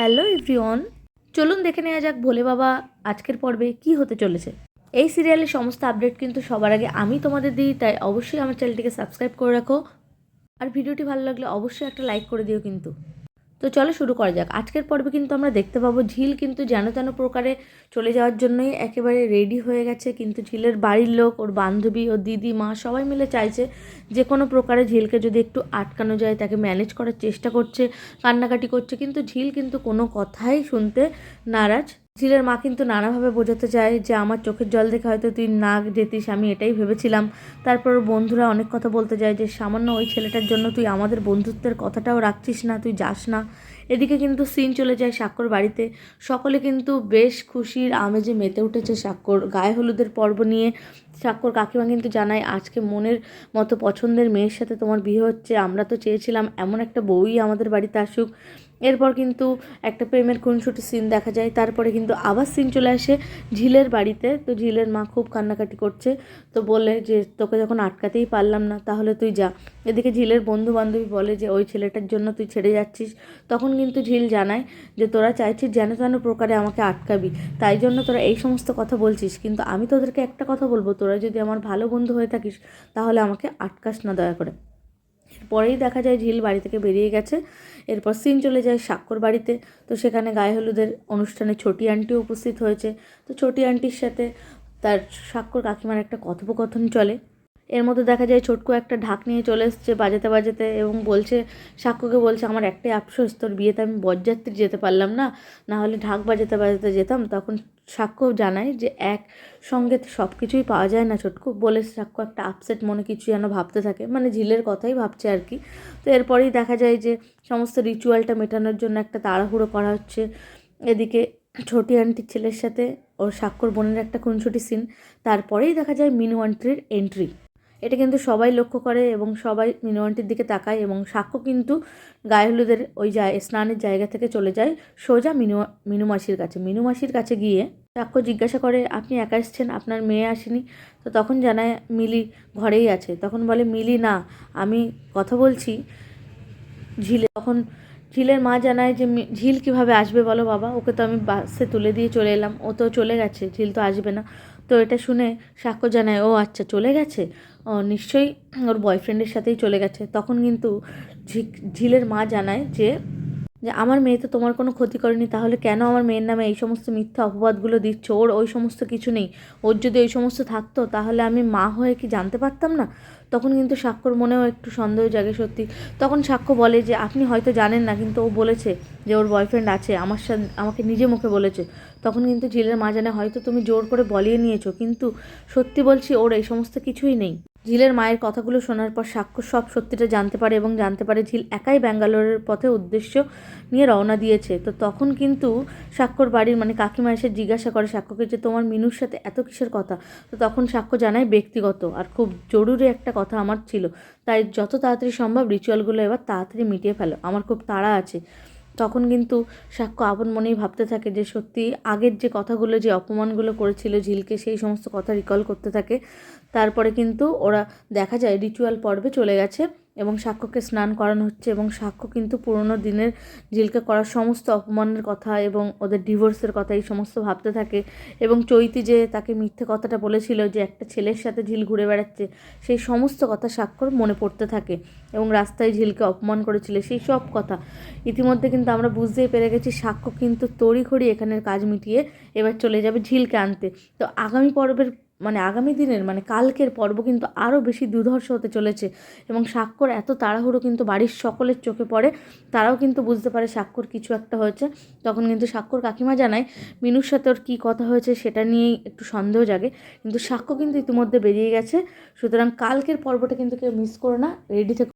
Hello everyone. চলুন দেখে নেওয়া যাক ভোলে বাবা আজকের পর্বে কি হতে চলেছে। এই সিরিয়ালের সমস্ত আপডেট কিন্তু সবার আগে আমি তোমাদের দিই, তাই অবশ্যই আমার চ্যানেলটিকে সাবস্ক্রাইব করে রাখো। আর ভিডিওটি ভালো লাগলে অবশ্যই একটা লাইক করে দিও কিন্তু। তো চলো শুরু করা যাক। আজকের পর্বে কিন্তু আমরা দেখতে পাবো ঝিল কিন্তু যেন তেন প্রকারে চলে যাওয়ার জন্যই একেবারে রেডি হয়ে গেছে। কিন্তু ঝিলের বাড়ির লোক, ওর বান্ধবী, ওর দিদি, মা সবাই মিলে চাইছে যে কোনো প্রকারে ঝিলকে যদি একটু আটকানো যায়, তাকে ম্যানেজ করার চেষ্টা করছে, কান্নাকাটি করছে। কিন্তু ঝিল কিন্তু কোনো কথাই শুনতে নারাজ ঝিলের মা কিন্তু নানাভাবে বোঝাতে চায় যে আমার চোখের জল দেখে হয়তো তুই না যেতিস, আমি এটাই ভেবেছিলাম। তারপর বন্ধুরা অনেক কথা বলতে যায় যে, সামান্য ওই ছেলেটার জন্য তুই আমাদের বন্ধুত্বের কথাটাও রাখছিস না, তুই যাস না। এদিকে কিন্তু সিন চলে যায় সাক্ষর বাড়িতে। সকলে কিন্তু বেশ খুশির আমেজে মেতে উঠেছে সাক্ষর গায়ে হলুদের পর্ব নিয়ে সাক্ষর কাকিমা কিন্তু জানায়, আজকে মনের মতো পছন্দের মেয়ের সাথে তোমার বিয়ে হচ্ছে, আমরা তো চেয়েছিলাম এমন একটা বউই আমাদের বাড়িতে আসুক। এরপর কিন্তু একটা প্রেমের খুনসুটি সিন দেখা যায়। তারপরে কিন্তু আবার সিন চলে আসে ঝিলের বাড়িতে। তো ঝিলের মা খুব কান্নাকাটি করছে। তো বলে যে, তোকে যখন আটকাতেই পারলাম না, তাহলে তুই যা। এদিকে ঝিলের বন্ধু বান্ধবী বলে যে, ওই ছেলেটার জন্য তুই ছেড়ে যাচ্ছিস। তখন কিন্তু ঝিল জানায় যে, তোরা চাইছিস যেন তেন প্রকারে আমাকে আটকাবি। তাই জন্য তোরা এই সমস্ত কথা বলছিস। কিন্তু আমি তোদেরকে একটা কথা বলব। তোরা যদি আমার ভালো বন্ধু হয়ে থাকিস, তাহলে আমাকে আটকাস না দয়া করে। এরপরেই দেখা যায় ঝিল বাড়ি থেকে বেরিয়ে গেছে। এরপর সিন চলে যায় স্বাক্ষর বাড়িতে। তো সেখানে গায়ে হলুদের অনুষ্ঠানে ছোটি আন্টিও উপস্থিত হয়েছে। তো ছোটি আন্টির সাথে তার স্বাক্ষর কাকিমার একটা কথোপকথন চলে। এর মধ্যে দেখা যায় ছোটকু একটা ঢাক নিয়ে চলে এসছে বাজাতে বাজাতে এবং বলছে, সাক্ষ্যকে বলছে, আমার একটাই আফসোস, তোর বিয়েতে আমি বরযাত্রী যেতে পারলাম না। না হলে ঢাক বাজাতে বাজাতে যেতাম। তখন সাক্ষ্য জানায় যে, এক সঙ্গে সব কিছুই পাওয়া যায় না ছোটকু। বলে সাক্ষ্য একটা আপসেট মনে কিছু যেন ভাবতে থাকে। মানে ঝিলের কথাই ভাবছে আর কি। তো এরপরেই দেখা যায় যে, সমস্ত রিচুয়ালটা মেটানোর জন্য একটা তাড়াহুড়ো করা হচ্ছে। এদিকে ছোটি আন্টির ছেলের সাথে ওর স্বাক্ষর বোনের একটা খুনসুটি সিন তারপরেই দেখা যায় মিনু আন্টির এন্ট্রি এটা কিন্তু সবাই লক্ষ্য করে এবং সবাই মিনু আন্টির দিকে তাকায় এবং সাক্ষ্য কিন্তু গায়ে হলুদের ওই জায়, স্নানের জায়গা থেকে চলে যায় সোজা মিনু মিনু মাসির কাছে। মিনু মাসির কাছে গিয়ে সাক্ষ্য জিজ্ঞাসা করে, আপনি একা এসছেন? আপনার মেয়ে আসেনি? তো তখন জানায়, মিলি ঘরেই আছে। তখন বলে, মিলি, না, আমি কথা বলছি ঝিলে তখন ঝিলের মা জানায় যে ঝিল কীভাবে আসবে বলো বাবা? ওকে তো আমি বাসে তুলে দিয়ে চলে এলাম। ও তো চলে গেছে, ঝিল তো আসবে না। তো এটা শুনে সাক্ষ্য জানায়, ও আচ্ছা চলে গেছে? ও, নিশ্চয়ই ওর বয়ফ্রেন্ডের সাথেই চলে গেছে। তখন কিন্তু ঝিলের মা জানায় যে যে আমার মেয়ে তো তোমার কোনো ক্ষতি করেনি, তাহলে কেন আমার মেয়ের নামে এই সমস্ত মিথ্যা অপবাদগুলো দিচ্ছ? ওর ওই সমস্ত কিছু নেই। ওর যদি ওই সমস্ত থাকতো, তাহলে আমি মা হয়ে কি জানতে পারতাম না? তখন কিন্তু সাক্ষ্যর মনেও একটু সন্দেহ জাগে সত্যি। তখন সাক্ষ্য বলে যে, আপনি হয়তো জানেন না, কিন্তু ও বলেছে যে ওর বয়ফ্রেন্ড আছে, আমার সাথে, আমাকে নিজে মুখে বলেছে। তখন কিন্তু ঝিলের মা জানে হয়তো তুমি জোর করে বলিয়ে নিয়েছো, কিন্তু সত্যি বলছি ওর এই সমস্ত কিছুই নেই। ঝিলের মায়ের কথাগুলো শোনার পর সাক্ষ্য সব সত্যিটা জানতে পারে এবং জানতে পারে ঝিল একাই ব্যাঙ্গালোরের পথে উদ্দেশ্য নিয়ে রওনা দিয়েছে। তো তখন কিন্তু সাক্ষ্যর বাড়ির মানে কাকিমা এসে জিজ্ঞাসা করে সাক্ষ্যকে যে তোমার মিনুর সাথে এত কিসের কথা? তো তখন সাক্ষ্য জানায় ব্যক্তিগত আর খুব জরুরি একটা কথা আমার ছিল। তাই যত তাড়াতাড়ি সম্ভব রিচুয়ালগুলো এবার তাড়াতাড়ি মিটিয়ে ফেলো। আমার খুব তাড়া আছে। তখন কিন্তু সাক্ষ্য আপন মনেই ভাবতে থাকে যে সত্যি আগের যে কথাগুলো, যে অপমানগুলো করেছিল ঝিলকে, সেই সমস্ত কথা রিকল করতে থাকে। তারপরে কিন্তু ওরা দেখা যায় রিচুয়াল পর্বে চলে গেছে। এবং সাক্ষ্যকে স্নান করানো হচ্ছে এবং সাক্ষ্য কিন্তু পুরোনো দিনের ঝিলকে করার সমস্ত অপমানের কথা এবং ওদের ডিভোর্সের কথা এই সমস্ত ভাবতে থাকে এবং চৈতি যে তাকে মিথ্যে কথাটা বলেছিল যে একটা ছেলের সাথে ঝিল ঘুরে বেড়াচ্ছে, সেই সমস্ত কথা স্বাক্ষর মনে পড়তে থাকে এবং রাস্তায় ঝিলকে অপমান করেছিল, সেই সব কথা। ইতিমধ্যে কিন্তু আমরা বুঝতেই পেরে গেছি সাক্ষ্য কিন্তু তড়িঘড়ি এখানের কাজ মিটিয়ে এবার চলে যাবে ঝিলকে আনতে। তো আগামী পর্বের মানে আগামী দিনের মানে কালকের পর্ব কিন্তু আরও বেশি দুর্ধর্ষ হতে চলেছে এবং স্বাক্ষর এত তাড়াহুড়ো কিন্তু বাড়ির সকলের চোখে পড়ে, তারাও কিন্তু বুঝতে পারে স্বাক্ষর কিছু একটা হয়েছে। তখন কিন্তু স্বাক্ষর কাকিমা জানায়, মিনুর সাথে ওর কী কথা হয়েছে সেটা নিয়েই একটু সন্দেহ জাগে, কিন্তু সাক্ষ্য কিন্তু ইতিমধ্যে বেরিয়ে গেছে, সুতরাং কালকের পর্বটা কিন্তু কেউ মিস করো না রেডি থেকে।